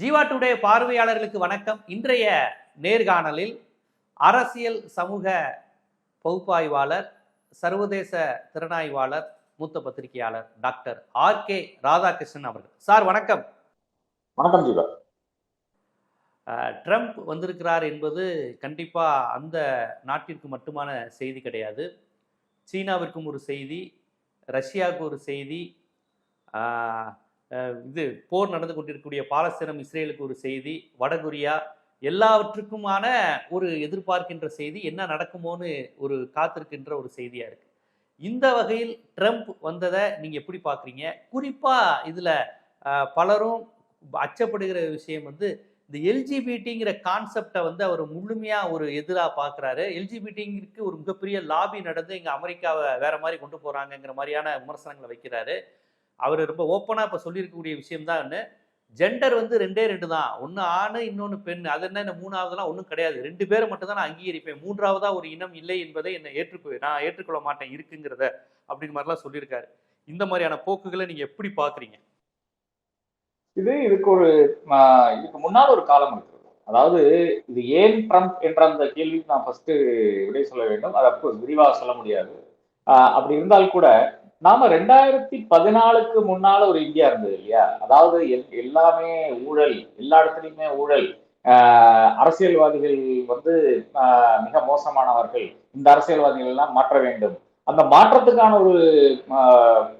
Jeeva today பார்வையாளர்களுக்கு வணக்கம். இன்றைய நேர்காணலில் அரசியல் சமூக பகுப்பாய்வாளர் சர்வதேச திறனாய்வாளர் மூத்த பத்திரிகையாளர் டாக்டர் ஆர் கே ராதாகிருஷ்ணன் அவர்கள். சார் வணக்கம். வணக்கம் ஜீவா. ட்ரம்ப் வந்திருக்கிறார் என்பது கண்டிப்பா அந்த நாட்டிற்கு மட்டுமான செய்தி கிடையாது. சீனாவிற்கும் ஒரு செய்தி ரஷ்யாவுக்கு ஒரு செய்தி இது போர் நடந்து கொண்டிருக்கக்கூடிய பாலஸ்தீனம் இஸ்ரேலுக்கு ஒரு செய்தி வடகொரியா எல்லாவற்றுக்குமான ஒரு எதிர்பார்க்கின்ற செய்தி என்ன நடக்குமோன்னு ஒரு காத்திருக்கின்ற ஒரு செய்தியாக இருக்கு. இந்த வகையில் ட்ரம்ப் வந்ததை நீங்கள் எப்படி பார்க்குறீங்க குறிப்பாக இதில் பலரும் அச்சப்படுகிற விஷயம் வந்து இந்த எல்ஜிபிடிங்கிற கான்செப்டை வந்து அவர் முழுமையாக ஒரு எதிராக பார்க்குறாரு எல்ஜிபிடிங்கிறதுக்கு ஒரு மிகப்பெரிய லாபி நடந்து இங்கே அமெரிக்காவை வேறு மாதிரி கொண்டு போகிறாங்கங்கிற மாதிரியான விமர்சனங்களை வைக்கிறாரு. அவர் ரொம்ப ஓப்பனாக இப்போ சொல்லியிருக்கக்கூடிய விஷயம் தான் ஜெண்டர் வந்து ரெண்டே ரெண்டு தான். ஒன்று ஆண் இன்னொன்று பெண் அது என்ன இந்த மூணாவதுலாம் ஒன்றும் கிடையாது. ரெண்டு பேரை மட்டும் தான் நான் அங்கீகரிப்பேன். மூன்றாவதா ஒரு இனம் இல்லை என்பதை என்னை ஏற்றுக்கொ நான் ஏற்றுக்கொள்ள மாட்டேன் இருக்குங்கிறத அப்படின்னு மாதிரிலாம் சொல்லியிருக்காரு. இந்த மாதிரியான போக்குகளை நீங்கள் எப்படி பார்க்குறீங்க இது இதுக்கு ஒரு இதுக்கு முன்னால் ஒரு காலம் இருக்கிறது அதாவது இது ஏன் ட்ரம்ப் என்ற அந்த கேள்விக்கு நான் ஃபர்ஸ்ட் விடை சொல்ல வேண்டும். அது அப்கோர்ஸ் விரிவாக சொல்ல முடியாது. அப்படி இருந்தால் கூட நாம ரெண்டாயிரத்தி பதினாலுக்கு முன்னால ஒரு இந்தியா இருந்தது இல்லையா? அதாவது எல்லாமே ஊழல் எல்லா இடத்துலையுமே ஊழல். அரசியல்வாதிகள் வந்து மிக மோசமானவர்கள். இந்த அரசியல்வாதிகள் எல்லாம் மாற்ற வேண்டும். அந்த மாற்றத்துக்கான ஒரு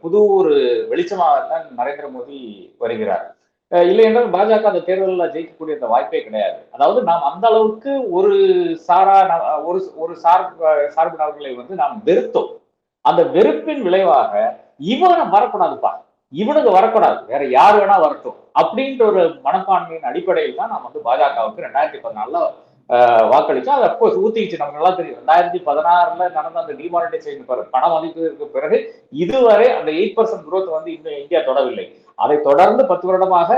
புது ஒரு வெளிச்சமாகத்தான் நரேந்திர மோடி வருகிறார். இல்லை என்றால் பாஜக அந்த தேர்தலில் ஜெயிக்கக்கூடிய அந்த வாய்ப்பே கிடையாது. அதாவது நாம் அந்த அளவுக்கு ஒரு சாரா ந- ஒரு ஒரு சார்பு சார்பு நபர்களை வந்து நாம் வெறுத்தோம். அந்த வெறுப்பின் விளைவாக இவனை வரக்கூடாதுப்பா இவனுக்கு வரக்கூடாது. வேற யார் வேணா வரட்டும். அப்படின்ற ஒரு மனப்பான்மையின் அடிப்படையில் தான் நாம் வந்து பாஜகவுக்கு ரெண்டாயிரத்தி பதினாலுல வாக்களிச்சோம் அது அப்கோர்ஸ் ஊத்திச்சு நமக்கு நல்லா தெரியும். ரெண்டாயிரத்தி பதினாறுல நடந்த அந்த டிமானிட்டைசேஷன் பண மதிப்பதற்கு பிறகு இதுவரை அந்த எயிட் பர்சன்ட் குரோத் வந்து இன்னும் இந்தியா தொடவில்லை. அதை தொடர்ந்து பத்து வருடமாக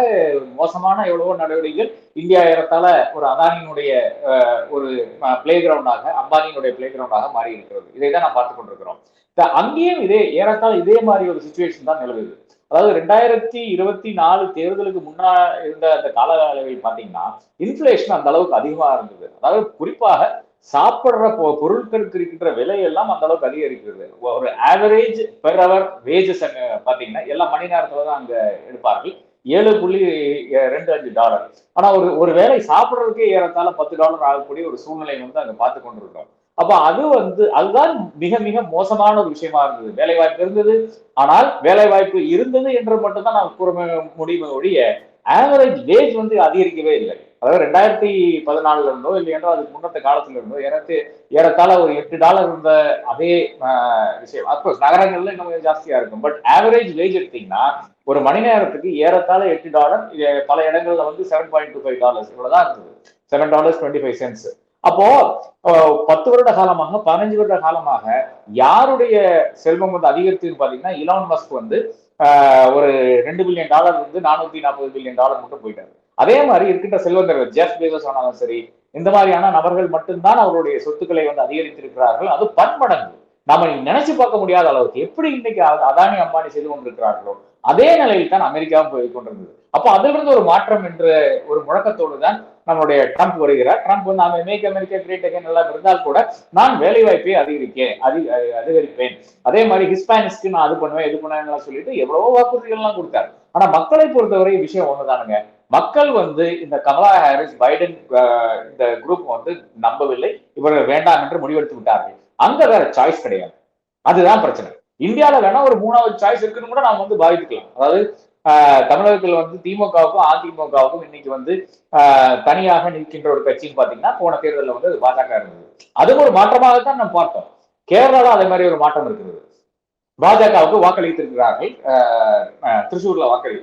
மோசமான எவ்வளவோ நடவடிக்கைகள் இந்தியா ஏறத்தால ஒரு அதானியினுடைய ஒரு பிளே கிரவுண்டாக அம்பானியினுடைய பிளே கிரவுண்டாக மாறி இருக்கிறது இதை தான் நான் பார்த்து கொண்டிருக்கிறோம். அங்கேயும் இதே ஏறத்தாழ இதே மாதிரி ஒரு சுச்சுவேஷன் தான் நிலவுது. அதாவது ரெண்டாயிரத்தி இருபத்தி நாலு தேர்தலுக்கு முன்னா இருந்த அந்த கால அளவில் பாத்தீங்கன்னா இன்ஃபிளேஷன் அந்த அளவுக்கு அதிகமா இருந்தது. அதாவது குறிப்பாக சாப்பிடுற பொ- பொருட்களுக்கு இருக்கின்ற விலை எல்லாம் அந்த அளவுக்கு அதிகரிக்கிறது. ஒரு ஆவரேஜ் பெர் அவர் வேஜஸ் பாத்தீங்கன்னா எல்லா மணி நேரத்துல தான் அங்க எடுப்பார்கள். ஏழு புள்ளி ரெண்டு அஞ்சு டாலர் ஆனா ஒரு ஒரு வேலை சாப்பிடுறதுக்கே ஏறத்தாழ பத்து டாலர் ஆகக்கூடிய ஒரு சூழ்நிலை வந்து அங்க பார்த்து கொண்டிருக்கிறோம். அப்ப அது வந்து அதுதான் மிக மிக மோசமான ஒரு விஷயமா இருந்தது. வேலை வாய்ப்பு இருந்தது. ஆனால் வேலை வாய்ப்பு இருந்தது என்று மட்டும்தான் நான் கூற முடியுமே ஒழிய ஆவரேஜ் வேஜ் வந்து அதிகரிக்கவே இல்லை. அதாவது ரெண்டாயிரத்தி பதினாலுல இருந்தோ இல்லை அதுக்கு முன்னத்த காலத்துல இருந்தோ ஏறத்து ஏறத்தாழ ஒரு எட்டு டாலர் இருந்த அதே விஷயம். அப்கோர்ஸ் நகரங்கள்ல இன்னும் கொஞ்சம் ஜாஸ்தியா இருக்கும். பட் ஆவரேஜ் வேஜ் எடுத்தீங்கன்னா ஒரு மணி நேரத்துக்கு ஏறத்தாழ எட்டு டாலர் பல இடங்கள்ல வந்து seven point two five dollars இவ்வளவுதான் இருந்தது. Seven dollars twenty five cents அப்போ பத்து வருட காலமாக பதினஞ்சு வருட காலமாக யாருடைய செல்வம் வந்து அதிகரித்துன்னு பாத்தீங்கன்னா இலான் மஸ்க் வந்து ஒரு ரெண்டு பில்லியன் டாலர் வந்து நானூத்தி நாற்பது பில்லியன் டாலர் மட்டும் போயிட்டாரு. அதே மாதிரி இருக்கின்ற செல்வந்தர்கள் ஜெஃப் பேசஸ் ஆனாலும் சரி இந்த மாதிரியான நபர்கள் மட்டும்தான் அவருடைய சொத்துக்களை வந்து அதிகரித்திருக்கிறார்கள். அது பன்மடங்கு. நாம நினைச்சு பார்க்க முடியாத அளவுக்கு எப்படி இன்னைக்கு அதானி அம்பானி செய்து கொண்டிருக்கிறார்களோ அதே நிலையில் தான் அமெரிக்காவும் போய் கொண்டிருந்தது. அப்போ அதிலிருந்து ஒரு மாற்றம் என்ற ஒரு முழக்கத்தோடு தான் நம்மளுடைய ட்ரம்ப் வருகிறார். ட்ரம்ப் வந்து அவன் மேக் அமெரிக்கா கிரேட் அகைன் எல்லாம் இருந்தால் கூட நான் வேலை வாய்ப்பை அதிகரிக்கேன் அதி அதிகரிப்பேன். அதே மாதிரி ஹிஸ்பானிக்ஸ்க்கு நான் அது பண்ணுவேன் இது பண்ணுவேன் சொல்லிட்டு எவ்வளவோ வாக்குறுதிகள் எல்லாம் கொடுத்தாரு. ஆனா மக்களை பொறுத்தவரை விஷயம் ஒண்ணுதானுங்க. மக்கள் வந்து இந்த கமலா ஹாரிஸ் பைடன் இந்த குரூப் வந்து நம்பவில்லை. இவர்கள் வேண்டாம் என்று முடிவெடுத்து விட்டார்கள். அங்க வேற சாய்ஸ் கிடையாது. அதுதான் பிரச்சனை. இந்தியால வேணா ஒரு மூணாவது சாய்ஸ் இருக்குன்னு கூட நாம வந்து பாதிக்கலாம் அதாவது தமிழகத்தில் வந்து திமுகவுக்கும் அதிமுகவுக்கும் இன்னைக்கு வந்து ஆஹ், தனியாக நிற்கின்ற ஒரு கட்சின்னு பாத்தீங்கன்னா போன தேர்தலில் வந்து அது பாஜக இருந்தது. அதுவும் ஒரு மாற்றமாகத்தான் நம்ம பார்த்தோம். கேரளால அதே மாதிரி ஒரு மாற்றம் இருக்கிறது பாஜகவுக்கு வாக்களித்திருக்கிறார்கள். ஆஹ், திருச்சூர்ல வாக்களி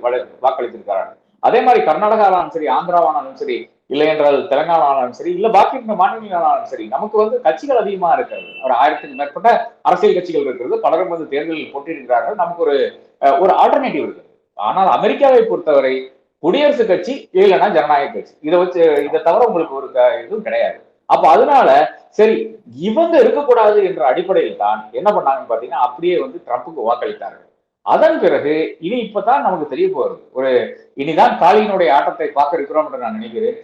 வாக்களித்திருக்கிறார்கள். அதே மாதிரி கர்நாடகாவானாலும் சரி ஆந்திராவானாலும் சரி இல்லை என்றால் தெலங்கானாலும் சரி இல்ல பாக்கி இருந்த மாநிலங்களாலும் சரி நமக்கு வந்து கட்சிகள் அதிகமா இருக்கிறது. ஒரு ஆயிரத்துக்கு மேற்பட்ட அரசியல் கட்சிகள் இருக்கிறது. பலரும் வந்து தேர்தலில் போட்டியிருக்கிறார்கள் நமக்கு ஒரு அஹ், ஒரு ஆல்டர்னேட்டிவ் இருக்குது. ஆனால் அமெரிக்காவை பொறுத்தவரை குடியரசுக் கட்சி இல்லைன்னா ஜனநாயக கட்சி. இதை வச்சு இதை தவிர உங்களுக்கு ஒரு க- இதுவும் கிடையாது. அப்ப அதனால சரி இவங்க இருக்கக்கூடாது என்ற அடிப்படையில் தான் என்ன பண்ணாங்கன்னு பாத்தீங்கன்னா அப்படியே வந்து ட்ரம்ப்புக்கு வாக்களித்தார்கள். அதன் பிறகு இனி இப்பதான் நமக்கு தெரிய போறது. ஒரு இனிதான் காளியினுடைய ஆட்டத்தை பார்க்க இருக்கிறோம் என்று நான் நினைக்கிறேன்.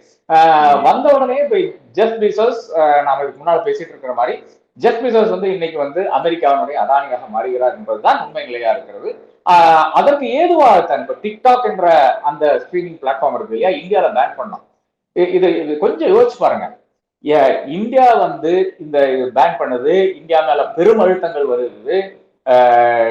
வந்த உடனே இப்ப ஜெஃப் பீசஸ் நாம இதுக்கு முன்னால் பேசிட்டு இருக்கிற மாதிரி ஜெஃப் பிசோஸ் வந்து இன்னைக்கு வந்து அமெரிக்காவினுடைய அதானியாக மாறுகிறார் என்பதுதான் உண்மை நிலையா இருக்கிறது. அதற்கு ஏதுவாகத்தான் இப்போ டிக்டாக் என்ற அந்த ஸ்ட்ரீமிங் பிளாட்ஃபார்ம் இருக்கு இல்லையா? இந்தியாவில பேன் பண்ணோம் இது இது கொஞ்சம் யோசிச்சு பாருங்க. ஏ- இந்தியா வந்து இந்த பேன் பண்ணுது. இந்தியா மேல பெரும் அழுத்தங்கள் வருது.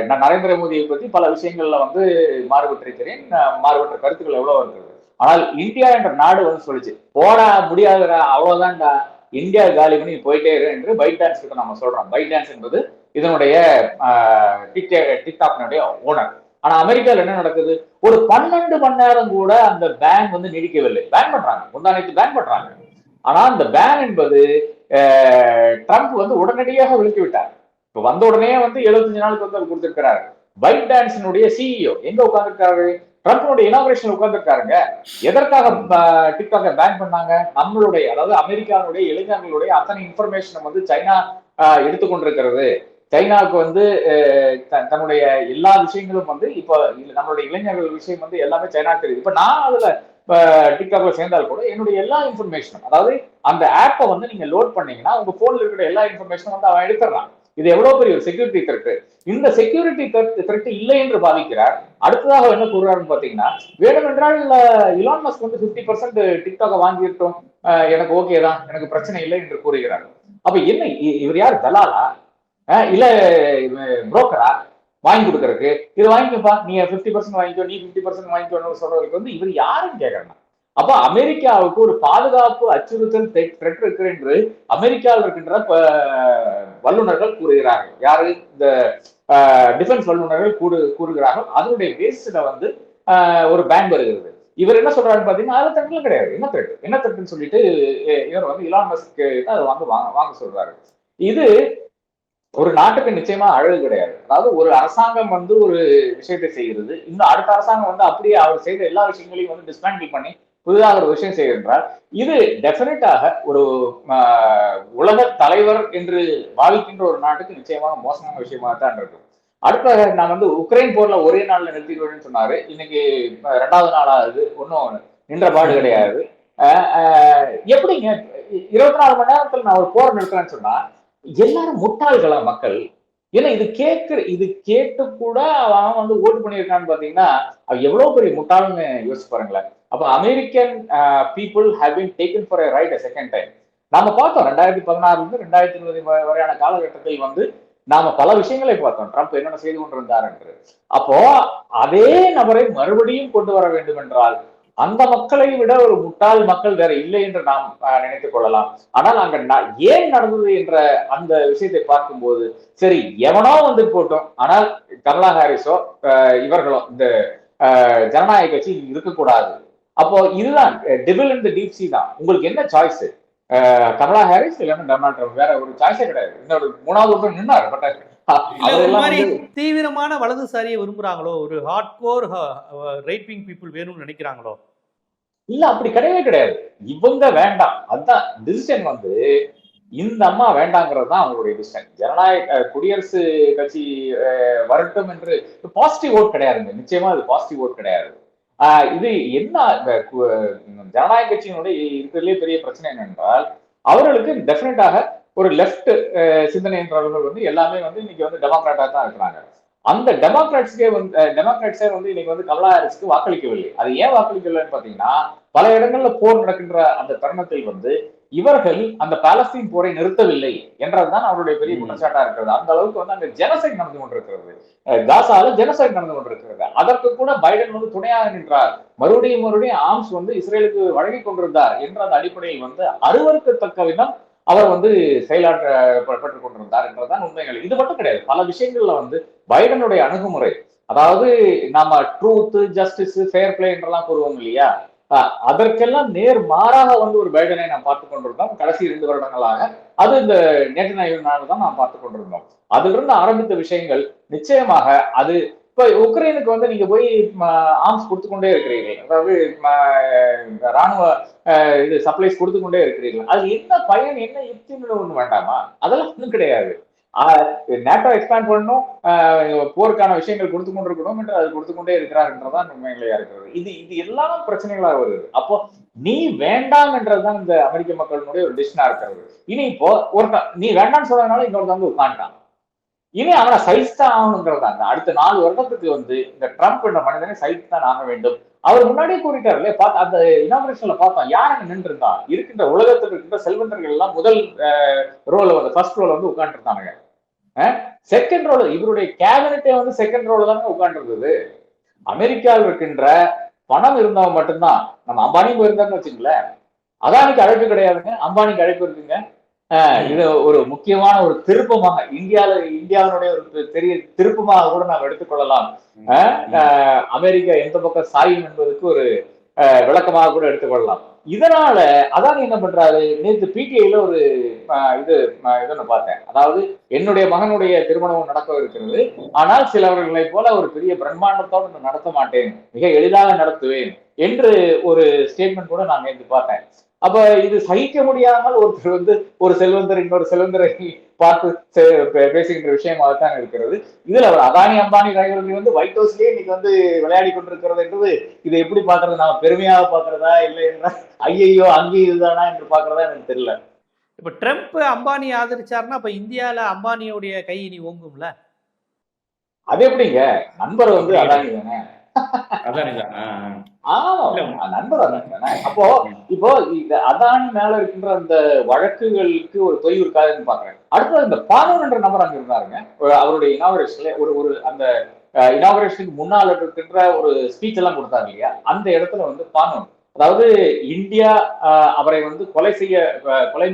நான் நரேந்திர மோடியை பத்தி பல விஷயங்கள்ல வந்து மாறுபட்டிருக்கிறேன். மாறுபட்ட கருத்துக்கள் எவ்வளவு இருக்கிறது ஆனால் இந்தியா என்ற நாடு வந்து சொல்லிச்சு போட முடியாதுடா அவ்வளவுதான்டா. இந்தியா காலி பண்ணி போயிட்டே இரு என்று பைட் டான்ஸ் கிட்ட நம்ம சொல்றோம். பைட் டான்ஸ் என்பது இதனுடைய டிக்டாக்னுடைய ஓனர் ஆனா அமெரிக்கால என்ன நடக்குது? ஒரு பன்னெண்டு மணி நேரம் கூட அந்த பேன் வந்து நீடிக்கவில்லை. பேன் பண்றாங்க. முந்தானைக்கு பேன் பண்றாங்க. ஆனா அந்த பேன் என்பது ட்ரம்ப் வந்து உடனடியாக விழுத்து விட்டார். இப்ப வந்த உடனே வந்து 75 நாளுக்கு வந்து அவர் கொடுத்திருக்கிறாரு. பைட் டான்ஸினுடைய சிஇஓ எங்க உட்கார்ந்திருக்காரு? ட்ரம்ப்னுடைய இனாகரேஷன் உட்காந்துருக்காருங்க எதற்காக டிக்டாக பேன் பண்ணாங்க? நம்மளுடைய அதாவது அமெரிக்காவுடைய இளைஞர்களுடைய அத்தனை இன்ஃபர்மேஷனை வந்து சைனா எடுத்துக்கொண்டிருக்கிறது. சைனாவுக்கு வந்து தன்னுடைய எல்லா விஷயங்களும் வந்து இப்போ நம்மளுடைய இளைஞர்கள் விஷயம் வந்து எல்லாமே சைனாக்கு தெரியுது. இப்போ நான் அதில் டிக்டாக்ல சேர்ந்தால் கூட என்னுடைய எல்லா இன்ஃபர்மேஷனும் அதாவது அந்த ஆப்பை வந்து நீங்க லோட் பண்ணீங்கன்னா உங்க போன்ல இருக்கிற எல்லா இன்ஃபர்மேஷனும் வந்து அவன் எடுத்துடுறான். இது எவ்வளவு பெரிய ஒரு செக்யூரிட்டி த்ரெட் இந்த செக்யூரிட்டி த்ரெட் இல்லை என்று பாதிக்கிறார். அடுத்ததாக என்ன கூறுறாருன்னு பாத்தீங்கன்னா வேண்டுமென்றால் இலான் மஸ்க் வந்து 50% பர்சன்ட் டிக்டாக வாங்கியிருக்கோம் எனக்கு ஓகே தான் எனக்கு பிரச்சனை இல்லை என்று கூறுகிறார். அப்ப என்ன இ- இவர் யார்? தலாலா? இல்ல புரோக்கரா வாங்கி கொடுக்கறதுக்கு. இது வாங்கிக்கப்பா. நீ 50% பர்சன்ட் வாங்கிக்கோ நீ 50% பர்சன்ட் வாங்கிக்கோன்னு சொல்றதுக்கு வந்து இவர் யாருன்னு கேட்கறாங்க அப்ப அமெரிக்காவுக்கு ஒரு பாதுகாப்பு அச்சுறுத்தல் த்ரெட் இருக்கு என்று அமெரிக்காவில் இருக்கின்ற வல்லுநர்கள் கூறுகிறார்கள். யாரு? இந்த டிஃபென்ஸ் வல்லுநர்கள் கூறு கூறுகிறார்கள். அதனுடைய பேஸ்ல வந்து ஆஹ், ஒரு பேன் வருகிறது. இவர் என்ன சொல்றாரு பாத்தீங்கன்னா அதுல த்ரெட்ல கிடையாது. என்ன த்ரெட் என்ன த்ரெட்னு சொல்லிட்டு இவர் வந்து இலான் மஸ்க்கு அதை வாங்க வாங்க வாங்க சொல்றாரு. இது ஒரு நாட்டுக்கு நிச்சயமா அழகு கிடையாது. அதாவது ஒரு அரசாங்கம் வந்து ஒரு விஷயத்தை செய்கிறது. இன்னும் அடுத்த அரசாங்கம் வந்து அப்படியே அவர் செய்த எல்லா விஷயங்களையும் வந்து டிஸ்மேண்டில் பண்ணி புதிதாக ஒரு விஷயம் செய்கின்றார். இது டெஃபினட்டாக ஒரு உலக தலைவர் என்று பாவிக்கின்ற ஒரு நாட்டுக்கு நிச்சயமாக மோசமான விஷயமாக தான் இருக்கும். அடுத்த நான் வந்து உக்ரைன் போர்ல ஒரே நாள்ல நிறுத்திடுவேன்னு சொன்னாரு. இன்னைக்கு அஹ், ரெண்டாவது நாளாகுது. ஒன்றும் நின்ற பாடு கிடையாது எப்படிங்க இருபத்தி நாலு மணி நேரத்தில் நான் ஒரு போர் நிறுத்துறேன்னு சொன்னா எல்லாரும் முட்டாள்களா மக்கள். ஏன்னா இது கேட்கிற இது கேட்டு கூட அவன் வந்து ஓட்டு பண்ணியிருக்கான்னு பாத்தீங்கன்னா அவன் எவ்வளவு பெரிய முட்டாள்னு யோசிச்சு பாருங்களேன். அப்ப American people have been taken for a ride second time நாம பார்த்தோம் ரெண்டாயிரத்தி பதினாறுல இருந்து ரெண்டாயிரத்தி இருபது வரையான காலகட்டத்தில் வந்து நாம பல விஷயங்களை பார்த்தோம். ட்ரம்ப் என்னென்ன செய்து கொண்டிருந்தார் என்று. அப்போ அதே நபரை மறுபடியும் கொண்டு வர வேண்டும் என்றால் அந்த மக்களை விட ஒரு முட்டாள் மக்கள் வேற இல்லை என்று நாம் நினைத்துக் கொள்ளலாம். ஆனால் அங்க ஏன் நடந்தது என்ற அந்த விஷயத்தை பார்க்கும்போது சரி எவனோ வந்து போட்டோம். ஆனால் கமலா ஹாரிஸோ அஹ், இவர்களோ இந்த ஜனநாயக கட்சி இருக்கக்கூடாது. அப்போ இதுதான் டிபிள் இந்த டீப் சி தான். உங்களுக்கு என்ன சாய்ஸ் கமலா ஹாரிஸ் இல்லைன்னா டொனால்ட் ட்ரம்ப். வேற ஒரு சாய்ஸே கிடையாது. இன்னொரு மூணாவது ஒருத்தர் நின்னார் பட் தீவிரமான வலதுசாரியை விரும்புறாங்களோ? ஒரு hard core right wing people வேணும்னு நினைக்கிறாங்களோ? இல்ல அப்படி கிடையவே கிடையாது. இவங்க வேண்டாம். அதான் டிசிஷன் வந்து இந்த அம்மா வேண்டாங்கிறது தான் அவங்களுடைய டிசிஷன் ஜனநாயக குடியரசு கட்சி வரட்டும் என்று பாசிட்டிவ் ஓட் கிடையாதுங்க. நிச்சயமா அது பாசிட்டிவ் ஓட் கிடையாது. இது என்ன ஜனநாயக கட்சியினுடைய இருக்கிறதுலே பெரிய பிரச்சனை என்னென்றால் அவர்களுக்கு டெஃபினட்டாக ஒரு லெஃப்ட் சிந்தனை என்றவர்கள் வந்து எல்லாமே வந்து இன்னைக்கு வந்து டெமோக்ராட்டா தான் இருக்கிறாங்க. அந்த டெமோக்ராட்ஸ்க்கே வந்து டெமோக்ராட்ஸே வந்து இன்னைக்கு வந்து கமலா ஹாரிஸ்க்கு வாக்களிக்கவில்லை. அது ஏன் வாக்களிக்கவில்லைன்னு பாத்தீங்கன்னா பல இடங்கள்ல போர் நடக்கின்ற அந்த தருணத்தில் வந்து இவர்கள் அந்த பாலஸ்தீன் போரை நிறுத்தவில்லை என்றதுதான் அவருடைய பெரிய. குற்றச்சாட்டா இருக்கிறது. அந்த அளவுக்கு வந்து அங்க ஜெனசைட் நடந்து கொண்டிருக்கிறது. காசால ஜெனசைட் நடந்து கொண்டிருக்கிறது. அதற்கு கூட பைடன் வந்து துணையாக நின்றார். மறுபடியும் மறுபடியும் ஆர்ம்ஸ் வந்து இஸ்ரேலுக்கு வழங்கி கொண்டிருந்தார் என்ற அந்த அடிப்படையில் வந்து அருவருக்கத்தக்க விதம் அவர் வந்து செயலாற்றப்பட்டுக் கொண்டிருந்தார் என்றதுதான் உண்மைகள். இது மட்டும் கிடையாது. பல விஷயங்கள்ல வந்து பைடனுடைய அணுகுமுறை அதாவது நாம ட்ரூத் ஜஸ்டிஸ் ஃபேர் பிளே என்றெல்லாம் கூறுவோம் இல்லையா? அதற்கெல்லாம் நேர் மாறாக வந்து ஒரு பைடனை நாம் பார்த்து கொண்டிருந்தோம். கடைசி இரண்டு வருடங்களாக அது இந்த நேற்று நாள் தான் நாம் பார்த்து கொண்டிருந்தோம். அதிலிருந்து ஆரம்பித்த விஷயங்கள் நிச்சயமாக அது இப்ப உக்ரைனுக்கு வந்து நீங்க போய் ஆர்ம்ஸ் கொடுத்துக்கொண்டே இருக்கிறீர்கள். அதாவது ராணுவ இது சப்ளைஸ் கொடுத்து கொண்டே இருக்கிறீர்கள். அது என்ன பயன் என்ன யுக்தின்னு ஒண்ணு வேண்டாமா? அதெல்லாம் ஒண்ணும் கிடையாது. நேட்டோ எக்ஸ்பேண்ட் பண்ணணும் ஆஹ் போருக்கான விஷயங்கள் கொடுத்து கொண்டிருக்கணும் என்று அது கொடுத்து கொண்டே இருக்கிறார் உண்மைகளையா இருக்கிறது. இது இது எல்லாம் பிரச்சனைகளா வருது அப்போ நீ வேண்டாம் என்றதுதான் இந்த அமெரிக்க மக்களினுடைய ஒரு டிசிஷனா இருக்கிறது. இனி இப்போ ஒருத்தன் நீ வேண்டாம்னு சொல்றதுனால இன்னொருத்தன் வந்து இனி அவனை சைஸ் தான். ஆகணுங்கிறதாங்க அடுத்த நாலு வருடத்துக்கு வந்து இந்த ட்ரம்ப் என்ற மனிதனை சைஸ் தான் ஆக வேண்டும். அவர் முன்னாடியே கூறிட்டார் இல்லையா? பார்த்து அந்த இனாகிரேஷன்ல பார்த்தோம் யார் அங்க நின்று இருந்தா இருக்கின்ற உலகத்தில் இருக்கின்ற செல்வந்தர்கள் எல்லாம் முதல் ரோல வந்து ஃபர்ஸ்ட் ரோல வந்து உட்காந்துருந்தானுங்க செகண்ட் ரோல இவருடைய கேபினட்டே வந்து செகண்ட் ரோல தானே உட்காந்துருந்தது அமெரிக்காவில் இருக்கின்ற பணம் இருந்தவன் மட்டும்தான். நம்ம அம்பானி போயிருந்தாருன்னு வச்சுங்களேன் அதானிக்கு அழைப்பு கிடையாதுங்க. அம்பானிக்கு அழைப்பு இருக்குங்க. இது ஒரு முக்கியமான ஒரு திருப்பமாக இந்தியால இந்தியாவினுடைய ஒரு பெரிய திருப்பமாக கூட நாம் எடுத்துக்கொள்ளலாம். அமெரிக்கா எந்த பக்கம் சாயும் என்பதற்கு ஒரு விளக்கமாக கூட எடுத்துக்கொள்ளலாம். இதனால அதான் என்ன பண்றாரு? நேற்று பிடிஐல ஒரு இது ஆஹ் இது ஒண்ணு பார்த்தேன். அதாவது என்னுடைய மகனுடைய திருமணம் நடக்க இருக்கிறது. ஆனால் சிலவர்களை போல ஒரு பெரிய பிரம்மாண்டத்தோடு நடத்த மாட்டேன். மிக எளிதாக நடத்துவேன் என்று ஒரு ஸ்டேட்மெண்ட் கூட நான் நேற்று பார்த்தேன். அப்ப இது சகிக்க முடியாமல் ஒருத்தர் வந்து ஒரு செல்வந்தர் இன்னொரு செல்வந்தரை பார்த்து பேசுகின்ற விஷயமாகத்தான் இருக்கிறது. இதுல அவர் அதானி அம்பானி ரயில்வே வந்து ஒயிட் ஹவுஸ்லயே இன்னைக்கு வந்து விளையாடி கொண்டிருக்கிறது என்பது இதை எப்படி பாக்குறது நாம பெருமையாக பாக்குறதா இல்லை என்றா ஐயையோ அங்கேயும் இதுதானா என்று பாக்குறதா எனக்கு தெரியல. இப்ப ட்ரம்ப் அம்பானி ஆதரிச்சாருன்னா அப்ப இந்தியால அம்பானியோடைய கை இனி ஓங்கும்ல? அது எப்படிங்க? நண்பர் வந்து அதானி தானே? அப்போ இப்போ அதானி மேல இருக்கின்ற அந்த வழக்குகளுக்கு ஒரு தொய்வு இருக்காதுன்னு பாக்குறேன் அடுத்தது இந்த பானூர் என்ற நபர் அங்க இருந்தாருங்க. அவருடைய இனாகரேஷன்ல ஒரு ஒரு அந்த இனாகரேஷனுக்கு முன்னால் இருக்கின்ற ஒரு ஸ்பீச் எல்லாம் கொடுத்தாரு இல்லையா? அந்த இடத்துல வந்து பானூர் அதாவது இந்தியா அவரை வந்து கொலை செய்ய கொலை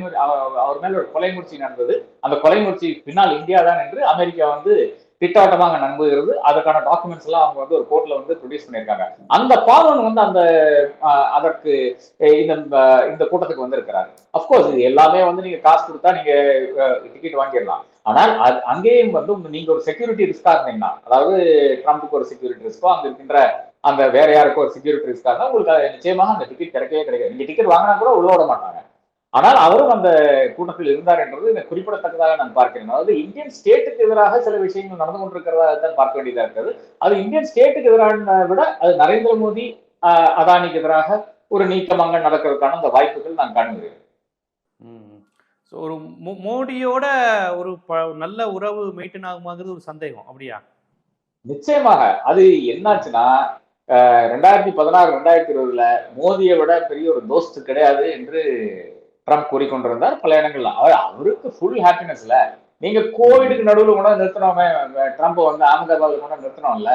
அவர் மேல ஒரு கொலை முயற்சி நடந்தது. அந்த கொலை முயற்சி பின்னால் இந்தியா தான் என்று அமெரிக்கா வந்து திட்டவட்டமாக நம்புகிறது அதற்கான டாக்குமெண்ட்ஸ் எல்லாம் அவங்க வந்து ஒரு கோர்ட்ல வந்து ப்ரொடியூஸ் பண்ணியிருக்காங்க. அந்த பாவன் வந்து அந்த அதற்கு இந்த இந்த கூட்டத்துக்கு வந்திருக்கிறாரு. அப்கோர்ஸ் இது எல்லாமே வந்து நீங்க காசு கொடுத்தா நீங்க டிக்கெட் வாங்கிடலாம். ஆனால் அது அங்கேயும் வந்து நீங்க ஒரு செக்யூரிட்டி ரிஸ்கா இருந்தீங்கன்னா அதாவது ட்ரம்ப்புக்கு ஒரு செக்யூரிட்டி ரிஸ்கோ அங்க இருக்கின்ற அந்த வேற யாருக்கும் ஒரு செக்யூரிட்டி ரிஸ்கா இருந்தா உங்களுக்கு நிச்சயமாக அந்த டிக்கெட் கிடைக்கவே கிடைக்காது. நீங்க டிக்கெட் வாங்கினா கூட உள்ள விட மாட்டாங்க. ஆனால் அவரும் அந்த கூட்டத்தில் இருந்தார் என்றது எனக்கு குறிப்பிடத்தக்கதாக நான் பார்க்கிறேன். அதாவது இந்தியன் ஸ்டேட்டுக்கு எதிராக சில விஷயங்கள் நடந்து கொண்டிருக்கிறதா தான் பார்க்க வேண்டியதா இருக்கிறது. அது இந்தியன் ஸ்டேட்டுக்கு எதிரான விட அது நரேந்திர மோடி அதானிக்கு எதிராக ஒரு நீக்கமாக நடக்கிறதுக்கான அந்த வாய்ப்புகள் நான் காணுகிறேன். ஸோ ஒரு மோடியோட ஒரு நல்ல உறவு மெயின்டைன் ஆகுமாங்கிறது ஒரு சந்தேகம். அப்படியா? நிச்சயமாக. அது என்னாச்சுன்னா ரெண்டாயிரத்தி பதினாறு ரெண்டாயிரத்தி இருபதுல மோதியை விட பெரிய ஒரு தோஸ்து கிடையாது என்று ட்ரம்ப் கூறிக்கொண்டிருந்தார். பல இடங்கள்ல. அவர் அவருக்கு ஃபுல் ஹாப்பினஸ்ல நீங்க கோவிடுக்கு நடுவில் கூட நிறுத்தினோமே ட்ரம்ப் வந்து அகமதாபாத் கூட நிறுத்தினோம்ல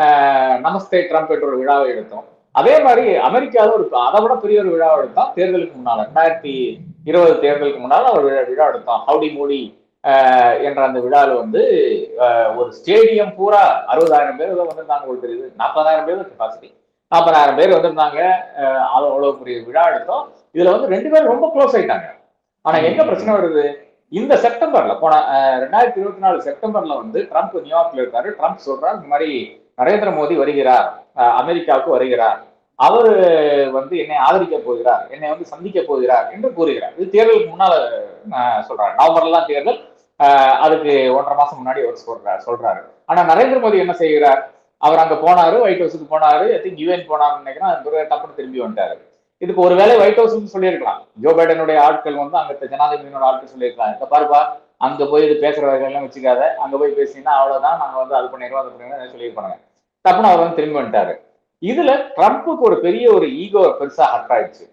ஆஹ், நமஸ்தே ட்ரம்ப் என்ற ஒரு விழாவை எடுத்தோம். அதே மாதிரி அமெரிக்காவில் ஒரு அதை விட பெரிய ஒரு விழாவை எடுத்தோம். தேர்தலுக்கு முன்னால ரெண்டாயிரத்தி இருபது தேர்தலுக்கு முன்னால ஒரு விழா எடுத்தோம். ஹவுடி மோடி ஆஹ், என்ற அந்த விழாவில் வந்து ஒரு ஸ்டேடியம் பூரா அறுபதாயிரம் பேர் வந்திருந்தாங்க உங்களுக்கு தெரியுது. நாற்பதாயிரம் பேர் கெப்பாசிட்டி நாற்பதாயிரம் பேர் வந்திருந்தாங்க. அவ்வளவு பெரிய விழா எடுத்தோம். இதுல வந்து ரெண்டு பேரும் ரொம்ப க்ளோஸ் ஆயிட்டாங்க. ஆனா எங்க பிரச்சனை வருது? இந்த செப்டம்பர்ல போன ரெண்டாயிரத்தி இருபத்தி நாலு செப்டம்பர்ல வந்து ட்ரம்ப் நியூயார்க்ல இருக்காரு. ட்ரம்ப் சொல்றார் இந்த மாதிரி நரேந்திர மோடி வருகிறார். அமெரிக்காவுக்கு வருகிறார். அவர் வந்து என்னை ஆதரிக்க போகிறார். என்னை வந்து சந்திக்க போகிறார் என்று கூறுகிறார். இது தேர்தலுக்கு முன்னால சொல்றாரு. நவம்பர்லாம் தேர்தல் ஆஹ், அதுக்கு ஒன்றரை மாசம் முன்னாடி அவர் சொல்றாரு சொல்றாரு. ஆனா நரேந்திர மோடி என்ன செய்கிறார்? அவர் அங்க போனாரு ஒயிட் ஹவுஸுக்கு போனாரு. ஐ திங்க் யூஎன் போனாருன்னு நினைக்கிறேன். அது டப்புன்னு திரும்பி வந்துட்டாரு. இதுக்கு ஒருவேளை ஒயிட் ஹவுஸ் சொல்லியிருக்கலாம். ஜோ பைடனுடைய ஆட்கள் வந்து அங்க ஜனாதிபதியோட ஆட்கள் சொல்லியிருக்கலாம். இந்த பாருப்பா அங்க போய் இது பேசுறவர்கள் எல்லாம் வச்சுக்காத. அங்க போய் பேசினா அவ்வளவுதான் நாங்க வந்து அது பண்ணிடுவோம் அது பண்ணிடுவோம் சொல்லியிருப்பாங்க. டப்புன்னு அவர் வந்து திரும்பி வந்துட்டாரு. இதுல ட்ரம்ப்புக்கு ஒரு பெரிய ஒரு ஈகோ பெருசா ஹர்ட் ஆயிடுச்சு.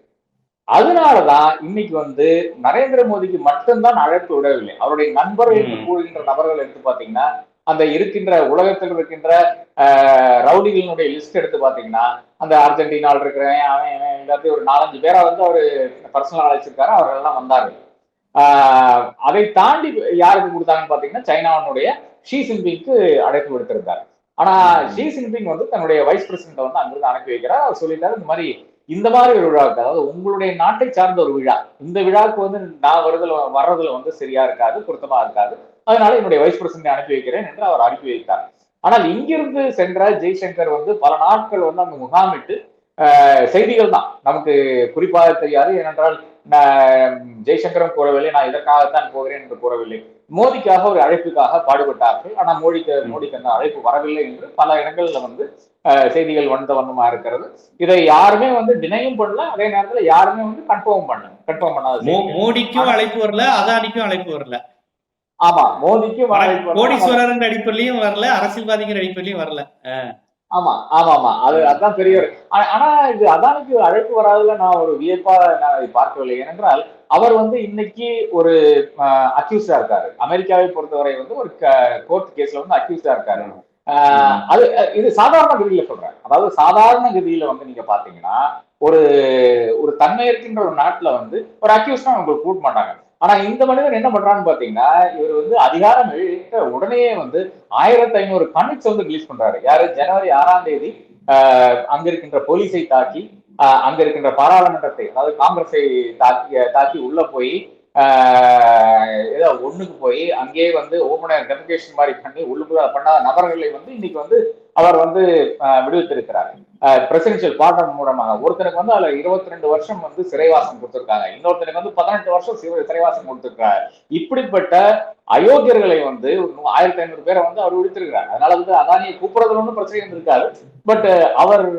அதனாலதான் இன்னைக்கு வந்து நரேந்திர மோடிக்கு மட்டும்தான் அழைப்பு விடவில்லை. அவருடைய நண்பர்கள். கூறுகின்ற நபர்கள் எடுத்து பாத்தீங்கன்னா அந்த இருக்கின்ற உலகத்தில் இருக்கின்ற ரவுடிகளினுடைய லிஸ்ட் எடுத்து பாத்தீங்கன்னா அந்த அர்ஜென்டினாவில் இருக்கிறவன் அவன் எல்லாத்தையும் ஒரு நாலஞ்சு பேரை வந்து அவரு பர்சனல் அழைச்சிருக்காரு அவர்கள் எல்லாம் வந்தாரு. ஆஹ், அதை தாண்டி யாருக்கு கொடுத்தாங்கன்னு பாத்தீங்கன்னா சைனாவினுடைய ஷி ஜின்பிங்க்கு அழைப்பு விடுத்திருந்தார். ஆனா. ஷி ஜின்பிங் வந்து தன்னுடைய வைஸ் பிரசிடண்ட் வந்து அங்கிருந்து அனுப்பி வைக்கிறார். அவர் சொல்லிட்டாரு இந்த மாதிரி இந்த மாதிரி ஒரு விழாவுக்கு அதாவது உங்களுடைய நாட்டை சார்ந்த ஒரு விழா இந்த விழாவுக்கு வந்து நான் வருதல் வர்றதுல வந்து சரியா இருக்காது பொருத்தமா இருக்காது. அதனால என்னுடைய வைஸ் பிரசிடண்ட் அனுப்பி வைக்கிறேன் என்று அவர் அனுப்பி வைத்தார். ஆனால் இங்கிருந்து சென்ற ஜெய்சங்கர் வந்து பல நாட்கள் வந்து அங்க முகாமிட்டு செய்திகள் தான். நமக்கு குறிப்பாக தெரியாது ஏனென்றால் நான் ஜெய்சங்கரும் கூறவில்லை நான் இதற்காகத்தான் போகிறேன் என்று கூறவில்லை. மோடிக்காக ஒரு அழைப்புக்காக பாடுபட்டார்கள். ஆனா மோடிக்கு மோடிக்கு அந்த அழைப்பு வரவில்லை என்று பல இடங்கள்ல வந்து செய்திகள் வந்த வண்ணமா இருக்கிறது. இதை யாருமே வந்து டினையும் பண்ணல அதே நேரத்துல யாருமே வந்து கன்ஃபார்ம் பண்ணல. கன்ஃபார்ம் பண்ணாத. மோடிக்கும் அழைப்பு வரல அதானிக்கும் அழைப்பு வரல. ஆமா வரல. கோடீஸ்வரர் அடிப்படையிலையும் வரல அரசியல்வாதிங்கிற அடிப்படையிலையும் வரல. ஆமா ஆமா ஆமா. அது அதான் பெரிய ஆனா இது அதானுக்கு அழைப்பு வராதுல நான் ஒரு வியப்பா நான் பார்க்கவில்லை. ஏனென்றால் அவர் வந்து இன்னைக்கு ஒரு அக்யூஸ்டா இருக்காரு. அமெரிக்காவை பொறுத்தவரை வந்து ஒரு கோர்ட் கேஸ்ல வந்து அக்யூஸ்டா இருக்காரு. ஆஹ் அது இது சாதாரண கதியில சொல்றேன். அதாவது சாதாரண கதியில வந்து நீங்க பாத்தீங்கன்னா ஒரு ஒரு தன்மை இருக்கின்ற ஒரு நாட்டுல வந்து ஒரு அக்யூஸ்டா உங்களுக்கு கூட்ட மாட்டாங்க. ஆனா இந்த மனிதன் என்ன பண்றான்னு பாத்தீங்கன்னா இவர் வந்து அதிகாரம் இழுத்த உடனே வந்து ஆயிரத்தி ஐநூறு கமிட்ஸ் வந்து ரிலீஸ் பண்றாரு. யாரு? ஜனவரி ஆறாம் தேதி ஆஹ் அங்க இருக்கின்ற போலீஸை தாக்கி ஆஹ் அங்க இருக்கின்ற பாராளுமன்றத்தை அதாவது காங்கிரஸை தாக்கி தாக்கி உள்ள போய் ஆஹ் ஏதோ ஒண்ணுக்கு போய் அங்கேயே வந்து ஓபனர் டெமோகேஷன் மாதிரி பண்ணி உள்ளுக்குள்ள பண்ணாத நபர்களை வந்து இன்னைக்கு வந்து அவர் வந்து விடுவித்திருக்கிறார். பிரசிடென்சியல் பார்டர் மூலமாக. ஒருத்தனுக்கு வந்து அதுல இருபத்தி ரெண்டு வருஷம் வந்து சிறைவாசம் கொடுத்திருக்காங்க. இன்னொருத்தனுக்கு வந்து பதினெட்டு வருஷம் சிறை- சிறைவாசம் கொடுத்திருக்காரு இப்படிப்பட்ட அயோக்கியர்களை வந்து ஆயிரத்தி ஐநூறு பேரை வந்து அவர் விடுத்திருக்கிறார். அதனால வந்து அதானியை கூப்பிடுறதுல ஒன்றும் பிரச்சனை இருக்காது பட் அவர்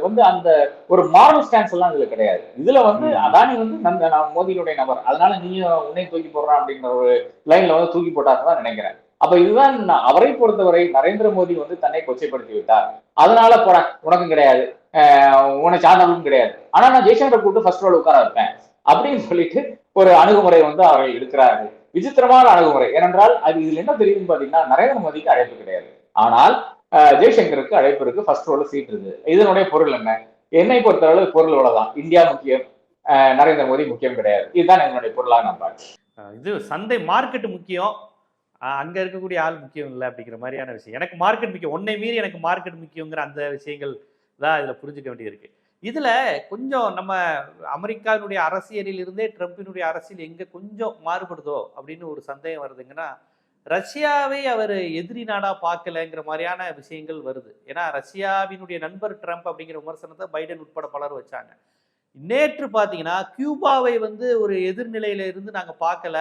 வந்து அந்த ஒரு மாரல் ஸ்டான்ஸ் எல்லாம் இதுல கிடையாது. இதுல வந்து அதானி வந்து நம்ம நான் மோதியினுடைய நபர். அதனால நீயும் உன்னை தூக்கி போடுறான் அப்படிங்கிற ஒரு லைன்ல வந்து தூக்கி போட்டாருன்னு தான் நினைக்கிறேன். அப்ப இதுதான் அவரை பொறுத்தவரை நரேந்திர மோடி வந்து தன்னை கொச்சைப்படுத்தி விட்டார். அதனால போட உனக்கும் கிடையாது. உனக்கு உன்னை சார்ந்தவனும் கிடையாது. ஆனா நான் ஜெய்சங்கரை கூப்பிட்டு ஃபர்ஸ்ட் ரோல் உட்கார வைப்பேன். அப்படின்னு சொல்லிட்டு ஒரு அணுகுமுறை வந்து அவர்கள் எடுக்கிறார்கள் விசித்திரமான அணுகுமுறை. ஏனென்றால் அது இதுல என்ன தெரியுதுன்னு பாத்தீங்கன்னா நரேந்திர மோடிக்கு அழைப்பு கிடையாது. ஆனால் ஜெய்சங்கருக்கு அழைப்பு இருக்கு. ஃபர்ஸ்ட் ரோல சீட் இருக்கு. இதனுடைய பொருள் என்ன? என்னை பொறுத்தளவு பொருள் இவ்வளவுதான். இந்தியா முக்கியம் நரேந்திர மோடி முக்கியம் கிடையாது. இதுதான் என்னுடைய பொருளாக நான் பார்க்கிறேன். இது சந்தை மார்க்கெட் முக்கியம். அங்க இருக்கக்கூடிய ஆள் முக்கியம் இல்லை அப்படிங்கிற மாதிரியான விஷயம். எனக்கு மார்க்கெட் முக்கியம். ஒன்னை மீறி எனக்கு மார்க்கெட் முக்கியங்கிற அந்த விஷயங்கள் தான் இதுல புரிஞ்சுக்க வேண்டியிருக்கு. இதுல கொஞ்சம் நம்ம அமெரிக்காவினுடைய அரசியலில் இருந்தே ட்ரம்பினுடைய அரசியல் எங்க கொஞ்சம் மாறுபடுதோ அப்படின்னு ஒரு சந்தேகம் வருதுங்கன்னா ரஷ்யாவை அவர் எதிரி நாடா பார்க்கலங்கிற மாதிரியான விஷயங்கள் வருது. ஏன்னா ரஷ்யாவினுடைய நண்பர் ட்ரம்ப் அப்படிங்கிற விமர்சனத்தை பைடன் உட்பட பலர் வச்சாங்க. நேற்று பார்த்தீங்கன்னா கியூபாவை வந்து ஒரு எதிர்நிலையில இருந்து நாங்க பார்க்கல.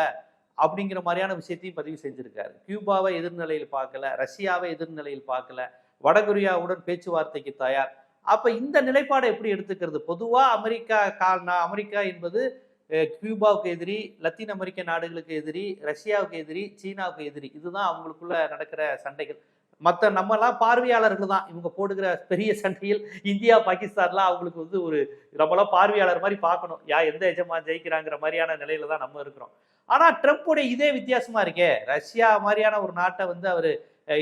அப்படிங்கிற மாதிரியான விஷயத்தையும் பதிவு செஞ்சுருக்காரு. கியூபாவை எதிர்நிலையில் பார்க்கல ரஷ்யாவை எதிர்நிலையில் பார்க்கல வடகொரியாவுடன் பேச்சுவார்த்தைக்கு தயார். அப்போ இந்த நிலைப்பாடை எப்படி எடுத்துக்கிறது? பொதுவாக அமெரிக்கா கா- அமெரிக்கா என்பது கியூபாவுக்கு எதிரி லத்தீன் அமெரிக்க நாடுகளுக்கு எதிரி ரஷ்யாவுக்கு எதிரி சீனாவுக்கு எதிரி. இதுதான் அவங்களுக்குள்ள நடக்கிற சண்டைகள். மற்ற நம்மலாம் பார்வையாளர்கள் தான் இவங்க போடுகிற பெரிய சண்டையில் இந்தியா பாகிஸ்தான்லாம் அவங்களுக்கு வந்து ஒரு நம்மளாம் பார்வையாளர் மாதிரி பார்க்கணும். யா எந்த எஜமா ஜெயிக்கிறாங்கிற மாதிரியான நிலையில தான் நம்ம இருக்கிறோம். ஆனா ட்ரம்ப்புடைய இதே வித்தியாசமா இருக்கே. ரஷ்யா மாதிரியான ஒரு நாட்டை வந்து அவர்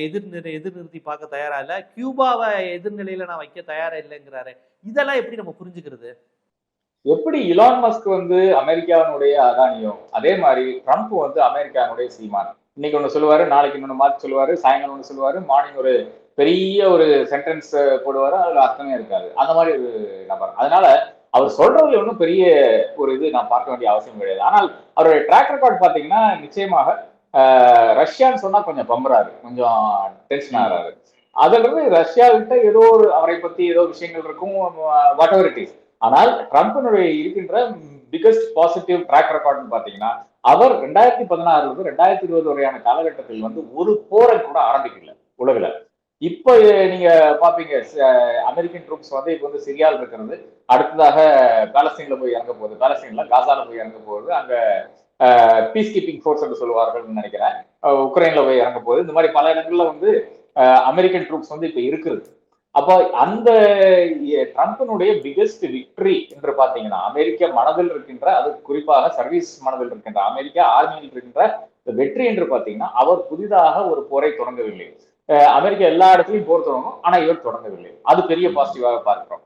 எதிர் எதிர்நிறுத்தி எதிர் நிறுத்தி பார்க்க தயாரா இல்லை. கியூபாவை எதிர்நிலையில நான் வைக்க தயாரா இல்லைங்கிறாரு. இதெல்லாம் எப்படி நம்ம புரிஞ்சுக்கிறது? எப்படி இலான் மஸ்க் வந்து அமெரிக்காவினுடைய அதானியோ அதே மாதிரி ட்ரம்ப் வந்து அமெரிக்காவினுடைய சீமான்? இன்னைக்கு ஒன்று சொல்லுவாரு நாளைக்கு இன்னொன்னு மார்க் சொல்லுவாரு சாயங்காலம் ஒன்று சொல்லுவாரு மார்னிங் ஒரு பெரிய ஒரு சென்டென்ஸ் போடுவாரு அதுல அர்த்தமே இருக்காது. அந்த மாதிரி ஒரு நபர். அதனால அவர் சொல்றதுல ஒன்றும் பெரிய ஒரு இது நான் பார்க்க வேண்டிய அவசியம் கிடையாது. ஆனால் அவருடைய ட்ராக் ரெக்கார்ட் பாத்தீங்கன்னா நிச்சயமாக ஆஹ், ரஷ்யான்னு சொன்னா கொஞ்சம் பம்புறாரு. கொஞ்சம் டென்ஷன் ஆகிறாரு. அதிலிருந்து ரஷ்யா கிட்ட ஏதோ ஒரு அவரை பத்தி ஏதோ விஷயங்கள் இருக்கும் வாட் எவர் இட் இஸ் ஆனால் ட்ரம்பினுடைய இருக்கின்ற பிகஸ்ட் பாசிட்டிவ் ட்ராக் ரெக்கார்ட்னு பாத்தீங்கன்னா அவர் ரெண்டாயிரத்தி பதினாறுல இருந்து ரெண்டாயிரத்தி இருபது வரையான காலகட்டத்தில் வந்து ஒரு போரை கூட ஆரம்பிக்கல உலகில. இப்ப நீங்க பாப்பீங்க அமெரிக்கன் ட்ரூப்ஸ் வந்து இப்ப வந்து சிரியாவில் இருக்கிறது. அடுத்ததாக பாலஸ்தீன்ல போய் இறங்க போகுது. பாலஸ்தீன்ல காசால போய் இறங்க போகுது. அங்க பீஸ் கீப்பிங் ஃபோர்ஸ் என்று சொல்லுவார்கள்னு நினைக்கிறேன். உக்ரைன்ல போய் இறங்க போகுது. இந்த மாதிரி பல இடங்கள்ல வந்து அமெரிக்கன் ட்ரூப்ஸ் வந்து இப்ப இருக்கிறது அப்போ அந்த ட்ரம்பினுடைய பிகெஸ்ட் விக்டரி என்று பாத்தீங்கன்னா அமெரிக்க மனதில் இருக்கின்ற அது குறிப்பாக சர்வீஸ் மனதில் இருக்கின்ற அமெரிக்கா ஆர்மியில் இருக்கின்ற வெற்றி என்று பாத்தீங்கன்னா அவர் புதிதாக ஒரு போரை தொடங்கவில்லை. அமெரிக்கா எல்லா இடத்துலயும் போர் தொடங்கும் ஆனா இவர் தொடங்கவில்லை. அது பெரிய பாசிட்டிவாக பார்க்கிறோம்.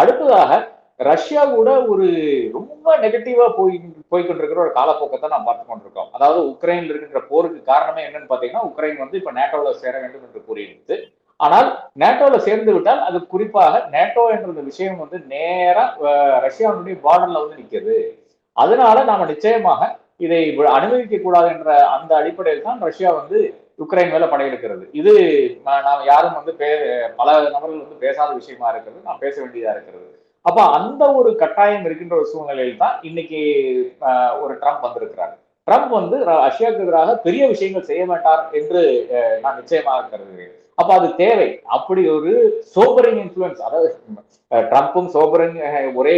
அடுத்ததாக ரஷ்யா கூட ஒரு ரொம்ப நெகட்டிவா போய் போய்கொண்டிருக்கிற ஒரு காலப்போக்கத்தை நாம் பார்த்து கொண்டிருக்கோம் அதாவது உக்ரைன்ல இருக்கின்ற போருக்கு காரணமே என்னன்னு பாத்தீங்கன்னா உக்ரைன் வந்து இப்ப நேட்டோல சேர வேண்டும் என்று கூறியிருக்கு ஆனால் நேட்டோவில் சேர்ந்து விட்டால் அது குறிப்பாக நேட்டோ என்ற இந்த விஷயம் வந்து நேரா ரஷ்யாவுடைய பார்டர்ல வந்து நிற்கிறது அதனால நாம நிச்சயமாக இதை அனுமதிக்க கூடாது என்ற அந்த அடிப்படையில் தான் ரஷ்யா வந்து உக்ரைன் மேல படையெடுக்கிறது. இது நாம் யாரும் வந்து பே பல நபர்கள் வந்து பேசாத விஷயமா இருக்கிறது. நாம் பேச வேண்டியதா இருக்கிறது. அப்ப அந்த ஒரு கட்டாயம் இருக்கின்ற ஒரு சூழ்நிலையில் தான் இன்னைக்கு ஒரு ட்ரம்ப் வந்திருக்கிறார். ட்ரம்ப் வந்து ரஷ்யாவுக்கு எதிராக பெரிய விஷயங்கள் செய்ய மாட்டார் என்று நான் நிச்சயமாக கருதுகிறேன். அப்ப அது தேவை. அப்படி ஒரு சோபரிங் இன்ஃபுளுன்ஸ் அதாவது ட்ரம்ப்பும் சோபரிங் ஒரே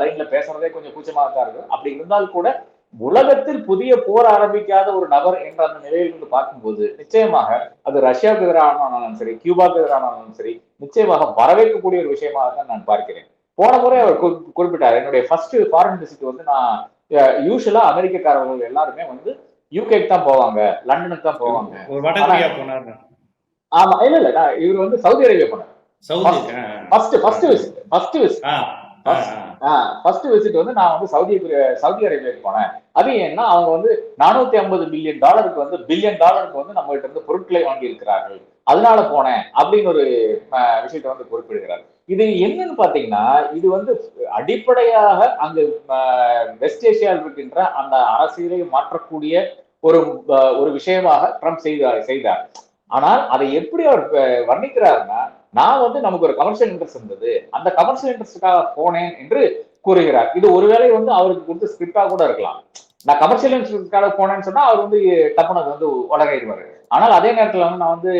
லைன்ல பேசுறதே கொஞ்சம் கூச்சமாக தான் இருக்கு. அப்படி இருந்தால் கூட உலகத்தில் புதிய போர் ஆரம்பிக்காத ஒரு நபர் என்ற அந்த நிலையில் நிலையிலிருந்து பார்க்கும்போது நிச்சயமாக அது ரஷ்யாவுக்கு எதிரானாலும் சரி கியூபாவுக்கு எதிரானாலும் சரி நிச்சயமாக வரவேற்கக்கூடிய ஒரு விஷயமாக தான் நான் பார்க்கிறேன். போன முறை அவர் குறிப்பிட்டார் என்னுடைய ஃபர்ஸ்ட் ஃபாரின் விசிட் வந்து நான் யூஸ்வலா அமெரிக்கக்காரர்கள் எல்லாருமே வந்து யூகேக்கு தான் போவாங்க லண்டனுக்கு தான் போவாங்க. ஆமா இல்ல இல்ல நான் இவர் வந்து சவுதி அரேபியா போனார். First first visit first visit. First visit வந்து நான் வந்து சவுதி சவுதி அரேபியாவுக்கு போனேன். அது ஏன்னா அவங்க வந்து நானூத்தி ஐம்பது பில்லியன் டாலருக்கு வந்து பில்லியன் டாலருக்கு வந்து நம்ம கிட்ட இருந்து பொருட்களை வாங்கி இருக்கிறார்கள் அதனால போனேன் அப்படின்னு ஒரு விஷயத்தை வந்து குறிப்பிடுகிறார். இது என்னன்னு பாத்தீங்கன்னா இது வந்து அடிப்படையாக அங்கு வெஸ்ட் ஏசியாவில் இருக்கின்ற அந்த அரசியலை மாற்றக்கூடிய ஒரு ஒரு விஷயமாக ட்ரம்ப் செய்தார் செய்தார். ஆனால் அதை எப்படி அவர் வர்ணிக்கிறாருன்னா நான் வந்து நமக்கு ஒரு கமர்ஷியல் இன்ட்ரெஸ்ட் இருந்தது. அந்த கமர்ஷியல் இன்ட்ரெஸ்டுக்காக போனேன் என்று கூறுகிறார். இது ஒருவேளை வந்து அவருக்கு கொடுத்த ஸ்கிரிப்டா கூட இருக்கலாம். நான் கமர்ஷியல் இன்ட்ரெஸ்டுக்காக போனேன்னு சொன்னா அவர் வந்து டப்புனு அது வந்து உலகிடுவாரு ஆனால் அதே நேரத்துல வந்து நான் வந்து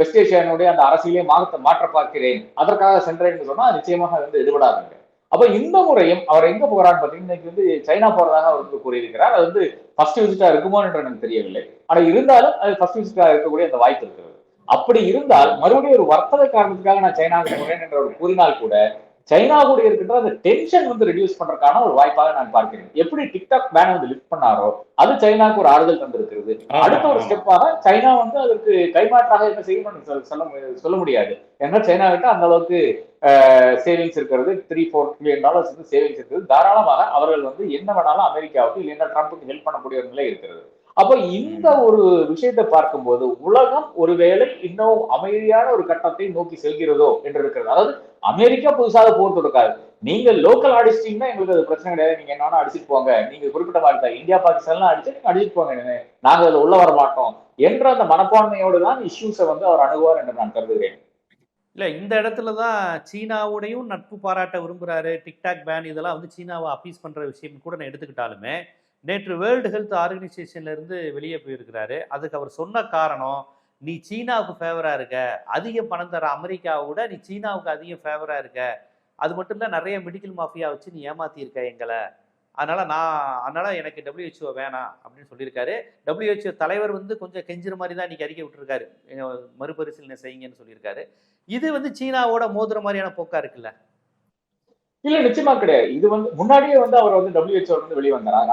வெஸ்ட் ஏசியானுடைய அந்த அரசியலை மாற்ற மாற்ற பார்க்கிறேன். அதற்காக சென்றேன்னு சொன்னா நிச்சயமாக வந்து எடுபடாதுங்க அப்ப இந்த முறையும் அவர் எங்க போகிறான்னு பாத்தீங்கன்னா இன்னைக்கு வந்து சைனா போறதாக அவர் வந்து கூறியிருக்கிறார். அது வந்து ஃபர்ஸ்ட் விசிட்டா இருக்குமோ என்று எனக்கு தெரியவில்லை. ஆனா இருந்தாலும் அது ஃபர்ஸ்ட் விசிட்டா இருக்கக்கூடிய அந்த வாய்ப்பு இருக்கிறது. அப்படி இருந்தால் மறுபடியும் ஒரு வர்த்தக காரணத்துக்காக நான் சைனாவுக்கு போறேன் என்று அவர் கூறினால் கூட சைனா கூட இருக்கின்ற அந்த டென்ஷன் வந்து ரெடியூஸ் பண்றதுக்கான ஒரு வாய்ப்பாக நான் பார்க்கிறேன். எப்படி டிக்டாக் பேன் வந்து லிஃப்ட் பண்ணாரோ அது சைனாக்கு ஒரு ஆறுதல் தந்திருக்கிறது. அடுத்த ஒரு. ஸ்டெப்பாக சைனா வந்து அதற்கு கைமாற்றாக என்ன செய்யும் சொல்ல சொல்ல முடியாது. ஏன்னா சைனா கிட்ட அந்த அளவுக்கு சேவிங்ஸ் இருக்கிறது த்ரீ ஃபோர் ட்ரில்லியன் டாலர்ஸ் வந்து சேவிங்ஸ் இருக்கிறது தாராளமாக அவர்கள் வந்து என்ன வேணாலும் அமெரிக்காவுக்கு இல்லைன்னா ட்ரம்ப்புக்கு ஹெல்ப் பண்ணக்கூடிய ஒரு நிலை இருக்கிறது. அப்போ இந்த ஒரு விஷயத்தை பார்க்கும்போது உலகம் ஒருவேளை இன்னும் அமைதியான ஒரு கட்டத்தை நோக்கி செல்கிறதோ என்று இருக்கிறது. அதாவது அமெரிக்கா புதுசாக போர் தொடுக்காது நீங்க லோக்கல் அடிச்சிட்டீங்கன்னா எங்களுக்கு அது பிரச்சனை கிடையாது. நீங்க என்னன்னா அடிச்சுட்டு அடிச்சிட்டு போங்க. நீங்க குறிப்பிட்ட மாதிரி தான். இந்தியா பாகிஸ்தான்லாம் அடிச்சு நீங்க அடிச்சிட்டு போங்க இனிமே. நாங்க அதுல உள்ள வர மாட்டோம் என்ற அந்த மனப்பான்மையோடு தான் இஷ்யூஸை வந்து அவர் அணுகுவார் என்று நான் கருதுகிறேன். இல்ல இந்த இடத்துல தான் சீனாவோடையும் நட்பு பாராட்ட விரும்புறாரு. டிக்டாக் பேன் இதெல்லாம் வந்து சீனாவை அப்பீஸ் பண்ற விஷயம் கூட நான் எடுத்துக்கிட்டாலுமே நேற்று வேர்ல்டு ஹெல்த் ஆர்கனைசேஷன்ல இருந்து வெளியே போயிருக்கிறாரு. அதுக்கு அவர் சொன்ன காரணம் நீ சீனாவுக்கு ஃபேவரா இருக்க. அதிக பணம் தர அமெரிக்காவை விட நீ சீனாவுக்கு அதிகம் ஃபேவரா இருக்க. அது மட்டும் இல்லை நிறைய மெடிக்கல் மாஃபியா வச்சு நீ ஏமாத்திருக்க எங்களை. அதனால நான் அதனால எனக்கு டபிள்யூஹெச்ஓ வேணாம் அப்படின்னு சொல்லியிருக்காரு. டபிள்யூஹெச்ஓ தலைவர் வந்து கொஞ்சம் கெஞ்சுற மாதிரி தான் இன்னைக்கு அறிக்கை விட்டுருக்காரு. மறுபரிசீலனை செய்யுங்கன்னு சொல்லியிருக்காரு. இது வந்து சீனாவோட மோதுற மாதிரியான போக்கா இருக்குல்ல? இல்ல நிச்சயமா கிடையாது. இது வந்து முன்னாடியே வந்து அவர் வந்து டபிள்யூஹெச்ஓ வந்து வெளியே வந்தார்.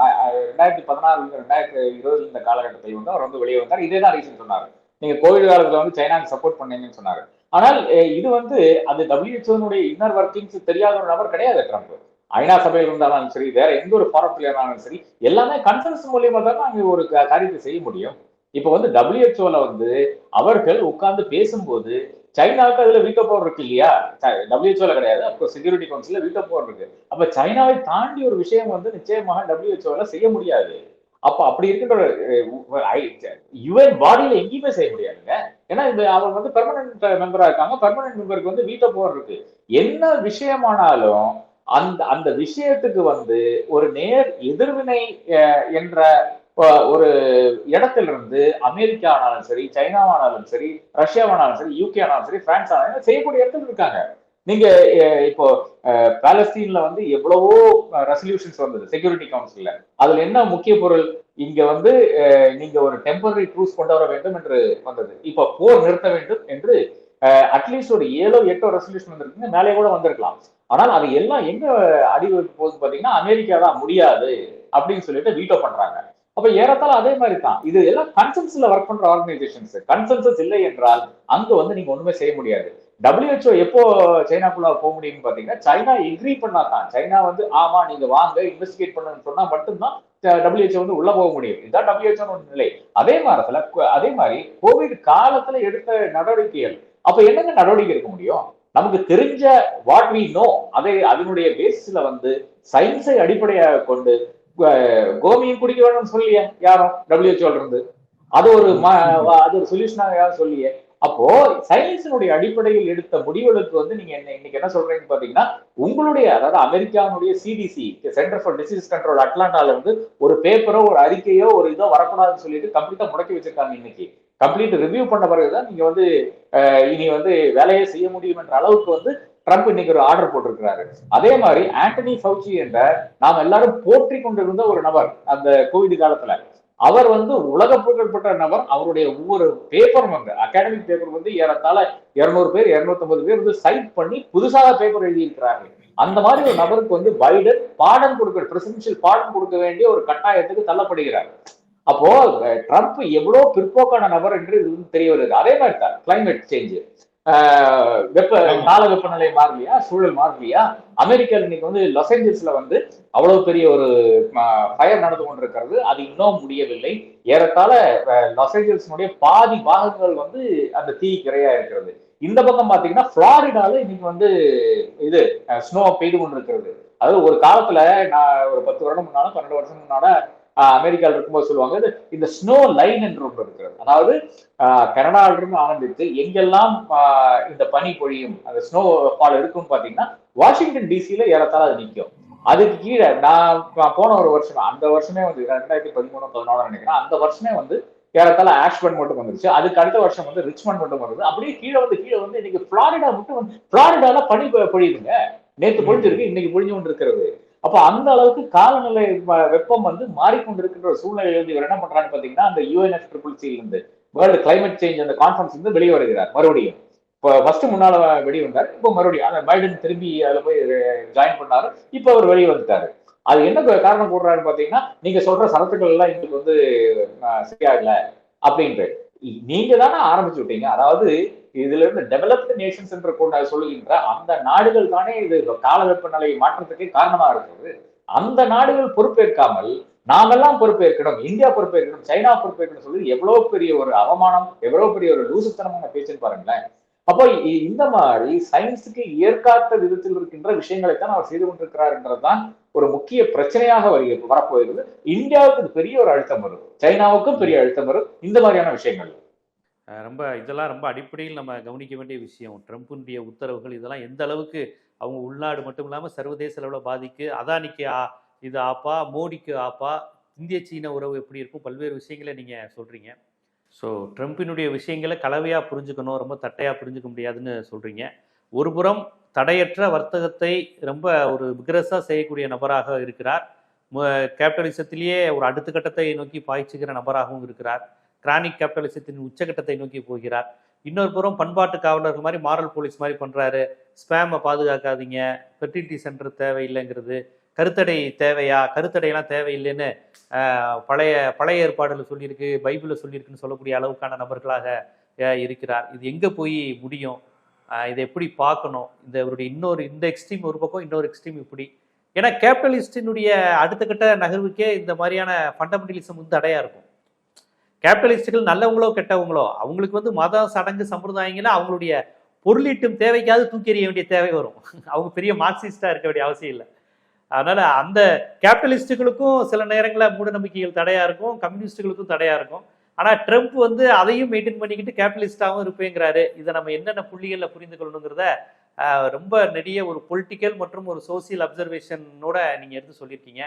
ரெண்டாயிரத்தி பதினாறுல ரெண்டாயிரத்தி ரெண்டாயிரத்தி இருபது இந்த காலகட்டத்தில் வந்து அவர் வந்து வெளியே வந்தார். இதே தான் ரீசன் சொன்னார். நீங்க கோவிட் காலத்துல வந்து சைனாக்கு சப்போர்ட் பண்ணீங்கன்னு சொன்னாரு. ஆனால் இது வந்து அந்த டபிள்யூஹெச்ஓனுடைய இன்னர் ஒர்க்கிங்ஸ் தெரியாத ஒரு நபர் கிடையாது ட்ரம்ப் ஐநா சபையில் இருந்தாலும் சரி வேற எந்த ஒரு ஃபாரத்தில் இருந்தாலும் சரி எல்லாமே கன்சன்ஸ் மூலியமா தான் நாங்க ஒரு காரியத்தை செய்ய முடியும். இப்போ வந்து டபிள்யூஹெச்ஓல வந்து அவர்கள் உட்கார்ந்து பேசும்போது சைனாவுக்கு அதுல வீட்டோ பவர் இருக்கு இல்லையா? டபிள்யூஹெச்ஓல கிடையாது. அப்போ செக்யூரிட்டி கவுன்சில்ல வீட்டோ பவர் இருக்கு. அப்ப சைனாவை தாண்டி ஒரு விஷயம் வந்து நிச்சயமாக டபிள்யூஹெச்ஓல செய்ய முடியாது. அப்ப அப்படி இருக்கின்ற யுஎன் பாடியில எங்கேயுமே செய்ய முடியாதுங்க. ஏன்னா இந்த அவங்க வந்து பெர்மனன்ட் மெம்பரா இருக்காங்க. பெர்மனன்ட் மெம்பருக்கு வந்து வீட்டோ போர் இருக்கு. என்ன விஷயமானாலும் அந்த அந்த விஷயத்துக்கு வந்து ஒரு நேர் எதிர்வினை என்ற ஒரு ஒரு இடத்திலிருந்து அமெரிக்கா ஆனாலும் சரி சைனாவானாலும் சரி ரஷ்யாவானாலும் சரி யூகே ஆனாலும் சரி பிரான்ஸ் ஆனாலும் செய்யக்கூடிய இடத்துல இருக்காங்க. நீங்க இப்போ பாலஸ்தீன்ல வந்து எவ்வளவோ ரெசல்யூஷன்ஸ் வந்தது செக்யூரிட்டி கவுன்சில்ல அதுல என்ன முக்கிய பொருள்? இங்க வந்து நீங்க ஒரு டெம்பரரி ட்ரூஸ் கொண்டு வர வேண்டும் என்று வந்தது. இப்ப போர் நிறுத்த வேண்டும் என்று அட்லீஸ்ட் ஒரு ஏழோ எட்டோ ரெசல்யூஷன் வந்திருக்குங்க. மேலே கூட வந்திருக்கலாம். ஆனால் அது எல்லாம் எங்க அடிவகுப்பு போகுது பாத்தீங்கன்னா அமெரிக்கா தான் முடியாது அப்படின்னு சொல்லிட்டு வீட்டோ பண்றாங்க. அப்ப ஏறத்தாழ அதே மாதிரி தான். இது எல்லாம் கன்சென்சஸ்ல ஒர்க் பண்ற ஆர்கனைசேஷன்ஸ் கன்சென்சஸ் இல்லை என்றால் அங்க வந்து நீங்க ஒண்ணுமே செய்ய முடியாது. டபிள்யூஹெச்ஓ எப்போ சைனாக்குள்ள போக முடியும்னு பாத்தீங்கன்னா சைனா எக்ரி பண்ணா தான் சைனா வந்து ஆமா நீங்க வாங்க இன்வெஸ்டிகேட் பண்ணுன்னு சொன்னா மட்டும்தான் டபிள்யூஹெச்ஓ வந்து உள்ள போக முடியும். இதுதான் டபிள்யூஹெச்ஓ நிலை. அதே மாதிரில அதே மாதிரி கோவிட் காலத்துல எடுத்த நடவடிக்கைகள். அப்ப என்னங்க நடவடிக்கை எடுக்க முடியும்? நமக்கு தெரிஞ்ச வாட் வி நோ அதை அதனுடைய பேசிஸ்ல வந்து சயின்ஸை அடிப்படையாக கொண்டு கோமியும் கோமியம் குடிக்க வேணும்னு சொல்லிய யாரும் டபிள்யூஹெச்ஓல இருந்து. அது ஒரு அது ஒரு சொல்யூஷனாக யாரும் சொல்லியே. அப்போ சயின்ஸினுடைய அடிப்படையில் எடுத்த முடிவுகளுக்கு வந்து நீங்க என்ன இன்னைக்கு என்ன சொல்றீங்கன்னு பாத்தீங்கன்னா உங்களுடைய அதாவது அமெரிக்காவுடைய CDC centre for disease control அட்லாண்டால இருந்து ஒரு பேப்பரோ ஒரு அறிக்கையோ ஒரு இதோ வரக்கூடாதுன்னு சொல்லிட்டு கம்ப்ளீட்டா முடக்கி வச்சிருக்காங்க இன்னைக்கு. கம்ப்ளீட் ரிவ்யூ பண்ண பிறகுதான் நீங்க வந்து இனி வந்து வேலையை செய்ய முடியும் என்ற அளவுக்கு வந்து ட்ரம்ப் இன்னைக்கு ஒரு ஆர்டர் போட்டிருக்கிறாரு. அதே மாதிரி ஆண்டனி ஃபவுச்சி என்ற நாம் எல்லாரும் போற்றி கொண்டிருந்த ஒரு நபர் அந்த கோவிட் காலத்துல. அவர் வந்து உலக புகழ்பெற்ற நபர். அவருடைய ஒவ்வொரு பேப்பரும் வந்து அகாடமிக் பேப்பர் வந்து ஏறத்தாழ இருநூறு பேர் இருநூத்தி பேர் வந்து சைட் பண்ணி புதுசாக பேப்பர் எழுதியிருக்கிறார்கள் அந்த மாதிரி ஒரு நபருக்கு வந்து பைடன் பாடம் கொடுக்க பிரசிடென்ஷியல் பாடம் கொடுக்க வேண்டிய ஒரு கட்டாயத்துக்கு தள்ளப்படுகிறார். அப்போ ட்ரம்ப் எவ்வளவு பிற்போக்கான நபர் என்று இது வந்து தெரிய வருது. அதே மாதிரி தான் கிளைமேட் சேஞ்ச் வெப்ப. கால வெப்பநிலை மாறலையா சூழல் மாறலையா? அமெரிக்கா இன்னைக்கு வந்து லாஸ் ஏஞ்சல்ஸ்ல வந்து அவ்வளவு பெரிய ஒரு ஃபயர் நடந்து கொண்டிருக்கிறது. அது இன்னும் முடியவில்லை. ஏறத்தாழ லாஸ் ஏஞ்சல்ஸினுடைய பாதி பாகங்கள் வந்து அந்த தீ கிரையா இருக்கிறது. இந்த பக்கம் பாத்தீங்கன்னா பிளாரிடால இன்னைக்கு வந்து இது ஸ்னோ பெய்து கொண்டிருக்கிறது. அதாவது ஒரு காலத்துல நான் ஒரு பத்து வருடம் முன்னால பன்னெண்டு வருஷம் முன்னால அமெரிக்காவில் இருக்கும்போது சொல்லுவாங்க இந்த ஸ்னோ லைன் என்று ஒன்று இருக்கிறது. அதாவது கனடாவிலிருந்து ஆரம்பித்து எங்கெல்லாம் இந்த பனி பொழியும் அந்த ஸ்னோ ஃபால் இருக்கும்னு பாத்தீங்கன்னா வாஷிங்டன் டிசியில ஏறத்தாழ அது நிற்கும். அதுக்கு கீழே நான் போன ஒரு வருஷம் அந்த வருஷமே வந்து ரெண்டாயிரத்தி பதிமூணு பதினாலு நினைக்கிறேன் அந்த வருஷமே வந்து ஏறத்தால ஆஷ்பர்ன் மட்டும் வந்துருச்சு. அதுக்கு அடுத்த வருஷம் வந்து ரிச்மண்ட் மட்டும் வருது. அப்படியே கீழே வந்து கீழே வந்து இன்னைக்கு பிளாரிடா மட்டும் வந்து பிளாரிடால பனி பொழியுதுங்க. நேற்று பொழிஞ்சிருக்கு இன்னைக்கு பொழிஞ்சு கொண்டு இருக்கிறது அப்ப அந்த அளவுக்கு காலநிலை வெப்பம் வந்து மாறிக்கொண்டிருக்கின்ற ஒரு சூழ்நிலை வந்து இவர் என்ன பண்றான்னு பாத்தீங்கன்னா அந்த யூஎன்எஃப் ட்ரிபிள் சி இருந்து வேர்ல்டு கிளைமேட் சேஞ்ச் அந்த கான்ஃபரன்ஸ் இருந்து வெளியே வருகிறார் மறுபடியும். இப்போ ஃபர்ஸ்ட் முன்னால வெளியே வந்தார் இப்போ மறுபடியும் அந்த பைடன் திரும்பி அதுல போய் ஜாயின் பண்ணாரு இப்போ அவர் வெளியே வந்துட்டாரு. அது என்ன காரணம் கூடுறாருன்னு பாத்தீங்கன்னா நீங்க சொல்ற சரத்துக்கள் எல்லாம் எங்களுக்கு வந்து சரியாகல சரியா அப்படின்ட்டு. நீங்க தானே ஆரம்பிச்சு விட்டீங்க. அதாவது இதுல இருந்து டெவலப்டு நேஷன்ஸ் என்று கொண்ட சொல்லுகின்ற அந்த நாடுகள் தானே இது கால வெப்பநிலை மாற்றத்துக்கு காரணமா இருக்குது அந்த நாடுகள் பொறுப்பேற்காமல் நாமெல்லாம் பொறுப்பேற்கணும் இந்தியா பொறுப்பேற்கணும் சைனா பொறுப்பேற்கணும் சொல்லி எவ்வளவு பெரிய ஒரு அவமானம் எவ்வளவு பெரிய ஒரு லூசுத்தனமான பேச்சுன்னு பாருங்களேன். அப்போ இந்த மாதிரி சயின்ஸுக்கு ஏற்காத்த விதத்தில் இருக்கின்ற விஷயங்களை தான் அவர் செய்து கொண்டிருக்கிறார் என்றதுதான் ஒரு முக்கிய பிரச்சனையாக வருகிறது வரப்போகிறது. இந்தியாவுக்கு பெரிய ஒரு அழுத்தம் வரும் சைனாவுக்கும் பெரிய அழுத்தம் வரும் இந்த மாதிரியான விஷயங்கள். ரொம்ப இதெல்லாம் ரொம்ப அடிப்படையில் நம்ம கவனிக்க வேண்டிய விஷயம். ட்ரம்ப்புடைய உத்தரவுகள் இதெல்லாம் எந்த அளவுக்கு அவங்க உள்நாடு மட்டும் இல்லாமல் சர்வதேச அளவில் பாதிக்கு அதானிக்கு ஆ இது ஆப்பா மோடிக்கு ஆப்பா இந்திய சீன உறவு எப்படி இருக்கும்? பல்வேறு விஷயங்களை நீங்கள் சொல்கிறீங்க ஸோ ட்ரம்ப்பினுடைய விஷயங்களை கலவையாக புரிஞ்சுக்கணும் ரொம்ப தட்டையாக புரிஞ்சுக்க முடியாதுன்னு சொல்கிறீங்க ஒரு புறம் தடையற்ற வர்த்தகத்தை ரொம்ப ஒரு விக்ரஸாக செய்யக்கூடிய நபராக இருக்கிறார். கேபிட்டலிசத்திலேயே ஒரு அடுத்த கட்டத்தை நோக்கி பாய்ச்சுகிற நபராகவும் இருக்கிறார். கிரானிக் கேபிட்டலிசத்தின் உச்சகட்டத்தை நோக்கி போகிறார். இன்னொரு புறம் பண்பாட்டு காவலர்கள் மாதிரி மாரல் போலீஸ் மாதிரி பண்ணுறாரு ஸ்பேமை பாதுகாக்காதீங்க. Fertility centre தேவையில்லைங்கிறது. கருத்தடை தேவையா? கருத்தடையெல்லாம் தேவையில்லைன்னு பழைய பழைய ஏற்பாடில் சொல்லியிருக்கு பைபிளில் சொல்லியிருக்குன்னு சொல்லக்கூடிய அளவுக்கான நபர்களாக இருக்கிறார். இது எங்கே போய் முடியும்? இதை எப்படி பார்க்கணும்? இந்த இவருடைய இன்னொரு இந்த எக்ஸ்ட்ரீம் ஒரு பக்கம் இன்னொரு எக்ஸ்ட்ரீம் இப்படி. ஏன்னா கேபிட்டலிஸ்டினுடைய அடுத்த கட்ட நகர்வுக்கே இந்த மாதிரியான ஃபண்டமெண்டலிசம் வந்து தடையாக இருக்கும். கேபிட்டலிஸ்டுகள் நல்லவங்களோ கெட்டவங்களோ அவங்களுக்கு வந்து மத சடங்கு சம்பிரதாயங்கள அவங்களுடைய பொருளீட்டும் தேவைக்காவது தூக்கி எறிய வேண்டிய தேவை வரும். அவங்க பெரிய மார்க்சிஸ்டாக இருக்க வேண்டிய அவசியம் இல்லை. அதனால அந்த கேபிட்டலிஸ்டுகளுக்கும் சில நேரங்களில் மூட நம்பிக்கைகள் தடையா இருக்கும் கம்யூனிஸ்டுகளுக்கும் தடையா இருக்கும். ஆனால் ட்ரம்ப் வந்து அதையும் மெயின்டைன் பண்ணிக்கிட்டு கேபிட்டலிஸ்டாவும் இருப்பேங்கிறாரு. இதை நம்ம என்னென்ன புள்ளிகளில் புரிந்து கொள்ளணுங்கிறத ரொம்ப நெடிய ஒரு பொலிட்டிக்கல் மற்றும் ஒரு சோசியல் அப்சர்வேஷனோட நீங்கள் எடுத்து சொல்லியிருக்கீங்க.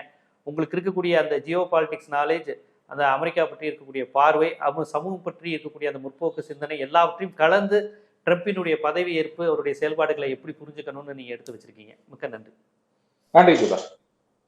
உங்களுக்கு இருக்கக்கூடிய அந்த ஜியோ பாலிட்டிக்ஸ் நாலேஜ் அந்த அமெரிக்கா பற்றி இருக்கக்கூடிய பார்வை அவங்க சமூகம் பற்றி இருக்கக்கூடிய அந்த முற்போக்கு சிந்தனை எல்லாவற்றையும் கலந்து ட்ரம்பினுடைய பதவி ஏற்பு அவருடைய செயல்பாடுகளை எப்படி புரிஞ்சுக்கணும்னு நீங்கள் எடுத்து வச்சிருக்கீங்க. மிக்க நன்றி. நன்றி சுதா